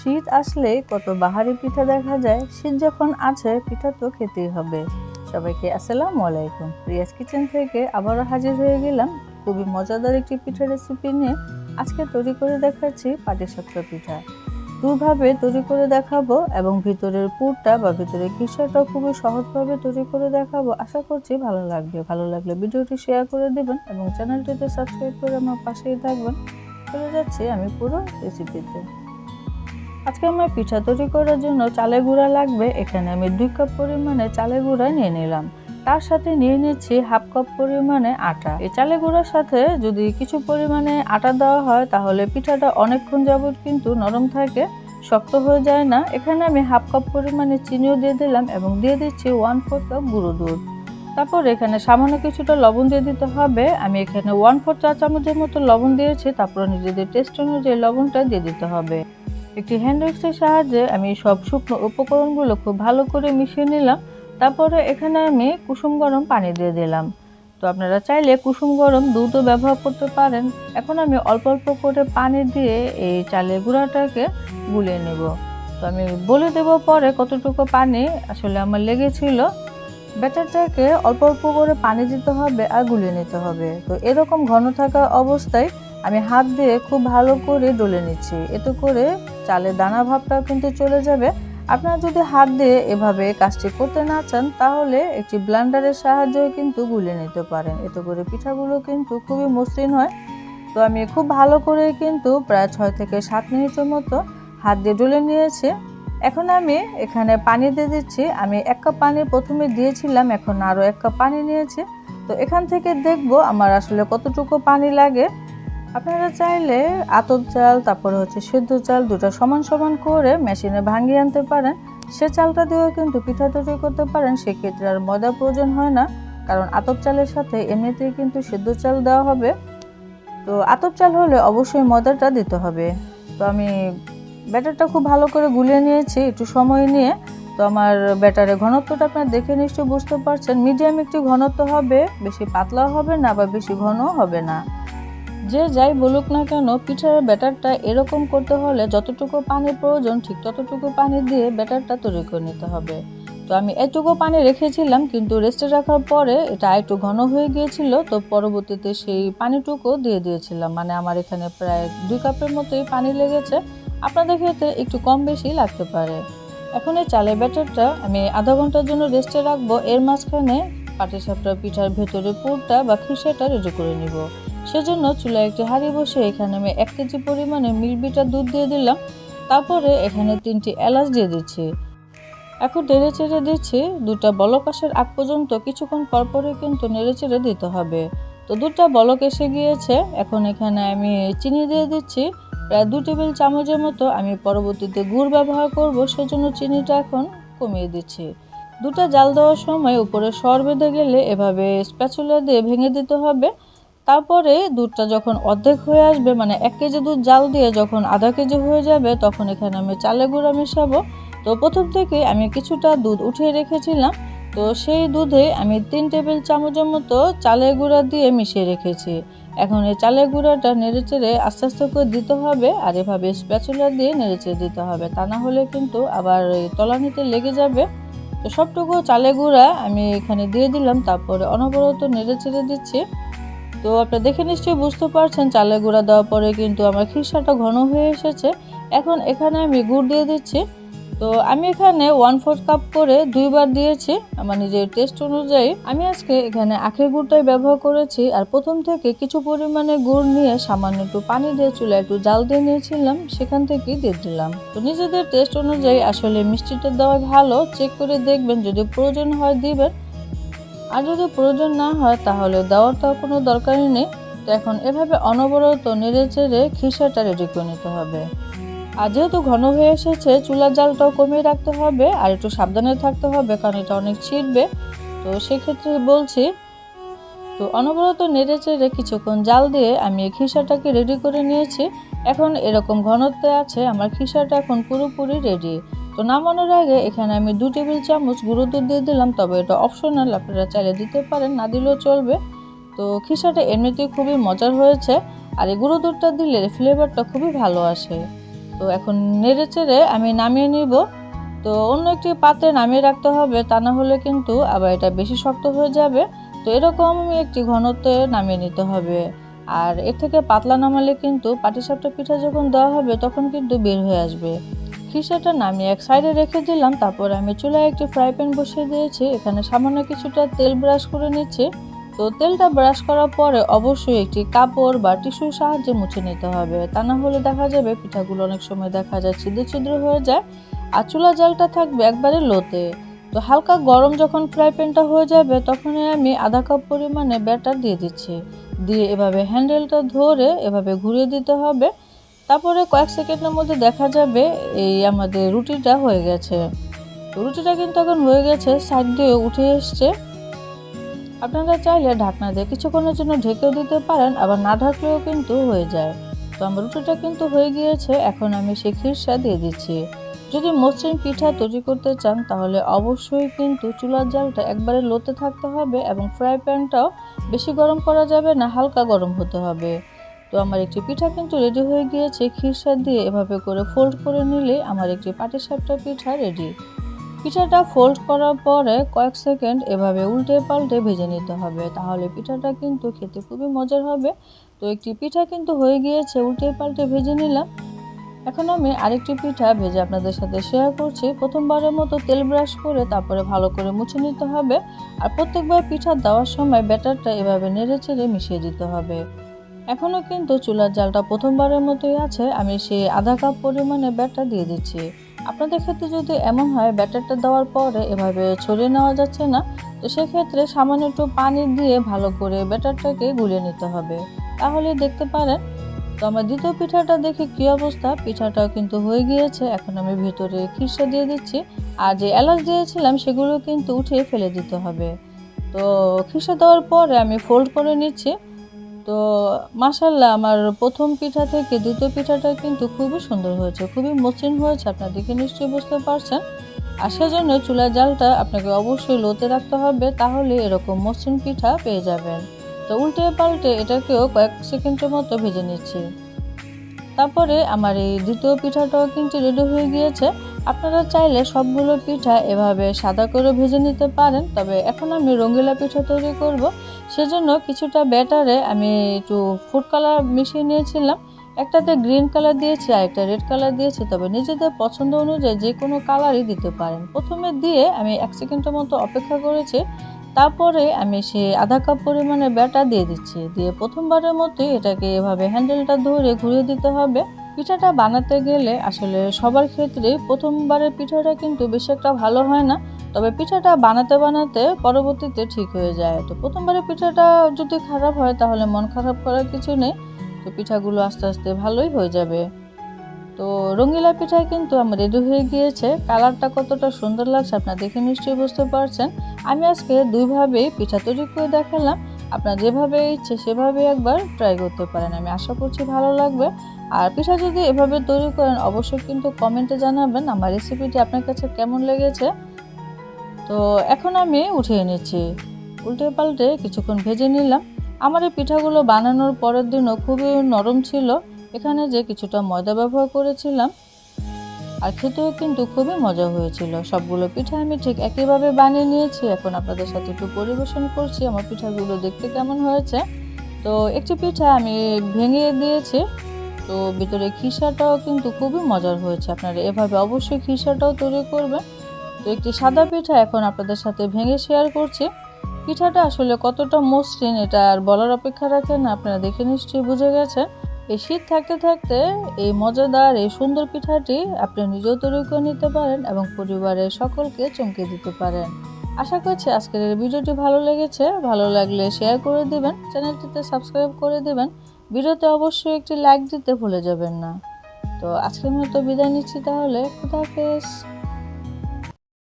শীত আসলে কত বাহারি পিঠা দেখা যায়, শীত যখন আছে পিঠা তো খেতেই হবে। সবাইকে আসসালামু আলাইকুম। রিয়াজ কিচেন থেকে আবারও হাজির হয়ে গেলাম খুবই মজাদার একটি পিঠা রেসিপি নিয়ে। আজকে তৈরি করে দেখাচ্ছি পাটিসাপটা পিঠা। দুভাবে তৈরি করে দেখাবো এবং ভিতরের পুরটা বা ভিতরের কিসাটাও খুবই সহজভাবে তৈরি করে দেখাবো। আশা করছি ভালো লাগবে। ভালো লাগলে ভিডিওটি শেয়ার করে দেবেন এবং চ্যানেলটিতে সাবস্ক্রাইব করে আমার পাশেই থাকবেন। চলে যাচ্ছি আমি পুরো রেসিপিতে আজকে আমার পিঠা তৈরি করার জন্য চালের গুঁড়া লাগবে। এখানে আমি দুই কাপ পরিমাণে চালের গুঁড়া নিয়ে নিলাম। তার সাথে নিয়ে নিচ্ছি হাফ কাপ পরিমাণে আটা। এই চালে গুঁড়ার সাথে যদি কিছু পরিমাণে আটা দেওয়া হয়, তাহলে পিঠাটা অনেকক্ষণ যাবত কিন্তু নরম থাকে, শক্ত হয়ে যায় না। এখানে আমি হাফ কাপ পরিমাণে চিনিও দিয়ে দিলাম এবং দিয়ে দিচ্ছি ওয়ান ফোর কাপ গুঁড়ো দুধ। তারপর এখানে সামান্য কিছুটা লবণ দিয়ে দিতে হবে। আমি এখানে ওয়ান ফোর চা চামচের মতো লবণ দিয়েছি। তারপর নিজেদের টেস্ট অনুযায়ী লবণটা দিয়ে দিতে হবে। একটি হ্যান্ড উইক্সের সাহায্যে আমি সব শুকনো উপকরণগুলো খুব ভালো করে মিশিয়ে নিলাম। তারপরে এখানে আমি কুসুম গরম পানি দিয়ে দিলাম। তো আপনারা চাইলে কুসুম গরম দুধও ব্যবহার করতে পারেন। এখন আমি অল্প অল্প করে পানি দিয়ে এই চালের গুঁড়াটাকে গুলিয়ে নেব। তো আমি বলে দেব পরে কতটুকু পানি আসলে আমার লেগেছিল। ব্যাটারটাকে অল্প অল্প করে পানি দিতে হবে আর গুলিয়ে নিতে হবে। তো এরকম ঘন থাকা অবস্থায় আমি হাত দিয়ে খুব ভালো করে ডলে নিচ্ছি। এতে করে চালের দানা ভাবটাও কিন্তু চলে যাবে। আপনারা যদি হাত দিয়ে এভাবে কাজটি করতে না চান, তাহলে একটি ব্লান্ডারের সাহায্যে কিন্তু গুলে নিতে পারেন। এতে করে পিঠাগুলো কিন্তু খুবই মসৃণ হয়। তো আমি খুব ভালো করে কিন্তু প্রায় ছয় থেকে সাত মিনিটের মতো হাত দিয়ে ডলে নিয়েছি। এখন আমি এখানে পানি দিয়ে দিচ্ছি। আমি এক কাপ পানি প্রথমে দিয়েছিলাম, এখন আরও এক কাপ পানি নিয়েছি। তো এখান থেকে দেখব আমার আসলে কতটুকু পানি লাগে। আপনারা চাইলে আতপ চাল, তারপরে হচ্ছে সেদ্ধ চাল, দুটো সমান সমান করে মেশিনে ভাঙিয়ে আনতে পারেন। সে চালটা দিয়েও কিন্তু পিঠা তৈরি করতে পারেন, সেক্ষেত্রে আর ময়দা প্রয়োজন হয় না, কারণ আতপ চালের সাথে এমনিতেই কিন্তু সেদ্ধ চাল দেওয়া হবে। তো আতপ চাল হলে অবশ্যই ময়দাটা দিতে হবে। তো আমি ব্যাটারটা খুব ভালো করে গুলিয়ে নিয়েছি একটু সময় নিয়ে। তো আমার ব্যাটারের ঘনত্বটা আপনারা দেখে নিশ্চয়ই বুঝতে পারছেন। মিডিয়াম একটু ঘনত্ব হবে, বেশি পাতলাও হবে না বা বেশি ঘনও হবে না। যে যাই বলুক না কেন, পিঠার ব্যাটারটা এরকম করতে হলে যতটুকু পানির প্রয়োজন, ঠিক ততটুকু পানি দিয়ে ব্যাটারটা তৈরি করে নিতে হবে। তো আমি এটুকু পানি রেখেছিলাম, কিন্তু রেস্টে রাখার পরে এটা একটু ঘন হয়ে গিয়েছিল, তো পরবর্তীতে সেই পানিটুকু দিয়ে দিয়েছিলাম। মানে আমার এখানে প্রায় দুই কাপের মতোই পানি লেগেছে। আপনাদের ক্ষেত্রে একটু কম বেশি লাগতে পারে। এখন এই চালের ব্যাটারটা আমি আধা ঘণ্টার জন্য রেস্টে রাখব। এর মাঝখানে পাটিসাপটা পিঠার ভেতরে পুরটা বা খিসাটা রেডি করে নিব। সেজন্য চুলায় একটি হাঁড়ি বসে এখানে আমি এক কেজি পরিমাণে মিল্ক দুধ দিয়ে দিলাম। তারপরে এখানে তিনটি এলাচ দিয়ে দিচ্ছি। এখন নেড়ে চেড়ে দিচ্ছি। দুটা বলক আসার আগ পর্যন্ত কিছুক্ষণ পরপরই কিন্তু নেড়ে চেড়ে দিতে হবে। তো দুটা বলক এসে গিয়েছে। এখন এখানে আমি চিনি দিয়ে দিচ্ছি। প্রায় দু টেবিল চামচের মতো আমি পরবর্তীতে গুড় ব্যবহার করব, সেজন্য চিনিটা এখন কমিয়ে দিচ্ছি। দুটা জাল দেওয়ার সময় উপরে সর বেঁধে গেলে এভাবে স্প্যাচুলা দিয়ে ভেঙে দিতে হবে। তারপরে দুধটা যখন অর্ধেক হয়ে আসবে মানে এক কেজি দুধ জাল দিয়ে যখন আধা কেজি হয়ে যাবে, তখন এখানে আমি চালের গুঁড়া মেশাবো। তো প্রথম থেকে আমি কিছুটা দুধ উঠিয়ে রেখেছিলাম। তো সেই দুধে আমি তিন টেবিল চামচের মতো চালের গুঁড়া দিয়ে মিশিয়ে রেখেছি। এখন এই চালের গুঁড়াটা নেড়ে চেড়ে আস্তে আস্তে করে দিতে হবে আর এভাবে স্প্যাচুলা দিয়ে নেড়ে চেড়ে দিতে হবে। তা না হলে কিন্তু আবার তলানিতে লেগে যাবে। তো সবটুকু চালের গুঁড়া আমি এখানে দিয়ে দিলাম, তারপরে অনবরত নেড়ে চেড়ে দিচ্ছি। তো আপনারা দেখে নিশ্চয়ই বুঝতে পারছেন, চালের গুঁড়া দেওয়ার পরে কিন্তু আমার খিসাটা ঘন হয়ে এসেছে। এখন এখানে আমি গুড় দিয়ে দিচ্ছি। তো আমি এখানে ওয়ান ফোর্থ কাপ করে দুইবার দিয়েছি, আমার নিজের টেস্ট অনুযায়ী। আমি আজকে এখানে আখের গুড়টাই ব্যবহার করেছি আর প্রথম থেকে কিছু পরিমাণে গুড় নিয়ে সামান্য একটু পানি দিয়ে চুলে একটু জাল দিয়ে নিয়েছিলাম, সেখান থেকেই দিয়ে দিলাম। তো নিজেদের টেস্ট অনুযায়ী আসলে মিষ্টিটা দেওয়া ভালো চেক করে দেখবেন, যদি প্রয়োজন হয় দিবেন। আর যদি প্রয়োজন না হয় তাহলে দেওয়ার তো কোনো দরকারই নেই। তো এখন এভাবে অনবরত নেড়ে চেড়ে খিসাটা রেডি করে নিতে হবে। আর যেহেতু ঘন হয়ে এসেছে, চুলার জালটাও কমিয়ে রাখতে হবে আর একটু সাবধানে থাকতে হবে কারণ এটা অনেক ছিটবে তো সেক্ষেত্রে বলছি, তো অনবরত নেড়ে চেড়ে কিছুক্ষণ জাল দিয়ে আমি এই খিসাটাকে রেডি করে নিয়েছি। এখন এরকম ঘনত্বে আছে, আমার খিসাটা এখন পুরোপুরি রেডি তো নামানোর আগে এখানে আমি দু টেবিল চামচ গুঁড়ো দুধ দিয়ে দিলাম, তবে এটা অপশনাল আপনারা চাইলে দিতে পারেন, না দিলেও চলবে। তো খিসাটা এমনিতেই খুবই মজার হয়েছে, আর এই গুঁড়ো দুধটা দিলে ফ্লেভারটা খুবই ভালো আসে। তো এখন নেড়ে চেড়ে আমি নামিয়ে নিব। তো অন্য একটি পাত্রে নামিয়ে রাখতে হবে, তা না হলে কিন্তু আবার এটা বেশি শক্ত হয়ে যাবে। তো এরকম আমি একটি ঘনত্বে নামিয়ে নিতে হবে। আর এর থেকে পাতলা নামালে কিন্তু পাটিসাপটা পিঠা যখন দেওয়া হবে, তখন কিন্তু বের হয়ে আসবে। খিসাটা নামিয়ে এক সাইডে রেখে দিলাম, তারপর আমি চুলায় একটি ফ্রাই প্যান বসিয়ে দিয়েছি। এখানে সামান্য কিছুটা তেল ব্রাশ করে নিচ্ছি। তো তেলটা ব্রাশ করার পরে অবশ্যই একটি কাপড় বা টিস্যুর সাহায্যে মুছে নিতে হবে। তা না হলে দেখা যাবে পিঠাগুলো অনেক সময় দেখা যায় ছিদ্র ছিদ্র হয়ে যায় আর চুলা জালটা থাকবে একবারে লোতে। তো হালকা গরম যখন ফ্রাই প্যানটা হয়ে যাবে, তখনই আমি আধা কাপ পরিমাণে ব্যাটার দিয়ে দিচ্ছি। দিয়ে এভাবে হ্যান্ডেলটা ধরে এভাবে ঘুরিয়ে দিতে হবে। তারপরে কয়েক সেকেন্ডের মধ্যে দেখা যাবে এই আমাদের রুটিটা হয়ে গেছে। রুটিটা কিন্তু এখন হয়ে গেছে, সাইড দিয়ে উঠে এসছে। আপনারা চাইলে ঢাকনা দিয়ে কিছুক্ষণের জন্য ঢেকেও দিতে পারেন, আবার না ঢাকলেও কিন্তু হয়ে যায়। তো আমার রুটিটা কিন্তু হয়ে গিয়েছে, এখন আমি সেই খিরসা দিয়ে দিচ্ছি। যদি মসৃণ পিঠা তৈরি করতে চান, তাহলে অবশ্যই কিন্তু চুলার জালটা একবারে লোতে থাকতে হবে এবং ফ্রাই প্যানটাও বেশি গরম করা যাবে না, হালকা গরম হতে হবে। তো আমার একটি পিঠা কিন্তু রেডি হয়ে গিয়েছে। খিরসা দিয়ে এভাবে করে ফোল্ড করে নিলে আমার একটি পাটিসাপটা পিঠা রেডি পিঠাটা ফোল্ড করার পরে কয়েক সেকেন্ড এভাবে উল্টে পাল্টে ভেজে নিতে হবে। তাহলে পিঠাটা কিন্তু খেতে খুবই মজার হবে। তো একটি পিঠা কিন্তু হয়ে গিয়েছে, উল্টে পাল্টে ভেজে নিলাম। এখন আমি আরেকটি পিঠা ভেজে আপনাদের সাথে শেয়ার করছি। প্রথমবারের মতো তেল ব্রাশ করে তারপরে ভালো করে মুছে নিতে হবে। আর প্রত্যেকবার পিঠা দেওয়ার সময় ব্যাটারটা এভাবে নেড়ে চেড়ে মিশিয়ে দিতে হবে। এখনও কিন্তু চুলার জালটা প্রথমবারের মতোই আছে, আমি সেই আধা কাপ পরিমাণে ব্যাটার দিয়ে দিচ্ছি। আপনাদের ক্ষেত্রে যদি এমন হয়, ব্যাটারটা দেওয়ার পরে এভাবে ছড়িয়ে নেওয়া যাচ্ছে না, তো সেক্ষেত্রে সামান্য একটু পানি দিয়ে ভালো করে ব্যাটারটাকে গুলিয়ে নিতে হবে। তাহলে দেখতে পারেন, তো আমার দ্বিতীয় পিঠাটা দেখে কী অবস্থা? পিঠাটাও কিন্তু হয়ে গিয়েছে, এখন আমি ভিতরে খিরসা দিয়ে দিচ্ছি। আর যে এলাচ দিয়েছিলাম, সেগুলো কিন্তু উঠিয়ে ফেলে দিতে হবে। তো খিরসা দেওয়ার পরে আমি ফোল্ড করে নিচ্ছি। তো মাসাল্লাহ আমার প্রথম পিঠা থেকে দ্বিতীয় পিঠাটা কিন্তু খুবই সুন্দর হয়েছে, খুবই মসৃণ হয়েছে আপনার দেখে নিশ্চয়ই বুঝতে পারছেন। আর সেজন্য চুলার জালটা আপনাকে অবশ্যই লোতে রাখতে হবে, তাহলে এরকম মসৃণ পিঠা পেয়ে যাবেন। তো উল্টে পাল্টে এটাকেও কয়েক সেকেন্ডের মতো ভেজে নিচ্ছি। তারপরে আমার এই দ্বিতীয় পিঠাটাও কিন্তু রেডি হয়ে গিয়েছে। আপনারা চাইলে সবগুলো পিঠা এভাবে সাদা করে ভেজে নিতে পারেন, তবে এখন আমি রঙ্গিলা পিঠা তৈরি করব। সেজন্য কিছুটা ব্যাটারে আমি একটু ফুড কালার মিশিয়ে নিয়েছিলাম। একটাতে গ্রিন কালার দিয়েছি আর একটা রেড কালার দিয়েছি, তবে নিজেদের পছন্দ অনুযায়ী যে কোনো কালারই দিতে পারেন। প্রথমে দিয়ে আমি এক সেকেন্ডের মতো অপেক্ষা করেছি। তারপরে আমি সে আধা কাপ পরিমাণে ব্যাটা দিয়ে দিচ্ছি। দিয়ে প্রথমবারের মতোই এটাকে এভাবে হ্যান্ডেলটা ধরে ঘুরিয়ে দিতে হবে। পিঠাটা বানাতে গেলে আসলে সবার ক্ষেত্রেই প্রথমবারের পিঠাটা কিন্তু বেশি একটা ভালো হয় না, তবে পিঠাটা বানাতে বানাতে পরবর্তীতে ঠিক হয়ে যায়। তো প্রথমবারের পিঠাটা যদি খারাপ হয় তাহলে মন খারাপ করার কিছু নেই, তো পিঠাগুলো আস্তে আস্তে ভালোই হয়ে যাবে। তো রঙ্গিলা পিঠা কিন্তু আমার রেডি হয়ে গিয়েছে, কালারটা কতটা সুন্দর লাগছে আপনারা দেখে নিশ্চয়ই বুঝতে পারছেন। আমি আজকে দুইভাবেই পিঠা তৈরি করে দেখালাম। আপনার যেভাবে ইচ্ছে সেভাবে একবার ট্রাই করতে পারেন। আমি আশা করছি ভালো লাগবে। আর পিঠা যদি এভাবে তৈরি করেন, অবশ্যই কিন্তু কমেন্টে জানাবেন আমার রেসিপিটি আপনার কাছে কেমন লেগেছে। তো এখন আমি উঠিয়ে নিচ্ছি। উল্টে পাল্টে কিছুক্ষণ ভেজে নিলাম। আমার এই পিঠাগুলো বানানোর পরের দিনও খুবই নরম ছিল। এখানে যে কিছুটা ময়দা ব্যবহার করেছিলাম আর খেতেও কিন্তু খুবই মজা হয়েছিল। সবগুলো পিঠা আমি ঠিক একইভাবে বানিয়ে নিয়েছি। এখন আপনাদের সাথে একটু পরিবেশন করছি, আমার পিঠাগুলো দেখতে কেমন হয়েছে। তো একটি পিঠা আমি ভেঙে দিয়েছি। তো ভিতরে খিসাটাও কিন্তু খুবই মজার হয়েছে। আপনারা এভাবে অবশ্যই খিসাটাও তৈরি করবেন। তো একটি সাদা পিঠা এখন আপনাদের সাথে ভেঙে শেয়ার করছি। পিঠাটা আসলে কতটা মসৃণ এটা আর বলার অপেক্ষা রাখেন আপনারা দেখে নিশ্চয়ই বুঝে গেছেন। এই শীত থাকতে থাকতে এই মজাদার, এই সুন্দর পিঠাটি আপনি নিজেও তৈরি করে নিতে পারেন এবং পরিবারের সকলকে চমকে দিতে পারেন। আশা করছি আজকের এই ভিডিওটি ভালো লেগেছে। ভালো লাগলে শেয়ার করে দিবেন, চ্যানেলটিতে সাবস্ক্রাইব করে দিবেন। ভিডিওতে অবশ্যই একটি লাইক দিতে ভুলে যাবেন না। তো আজকের মতো বিদায় নিচ্ছি তাহলে। খুদাহাফেজ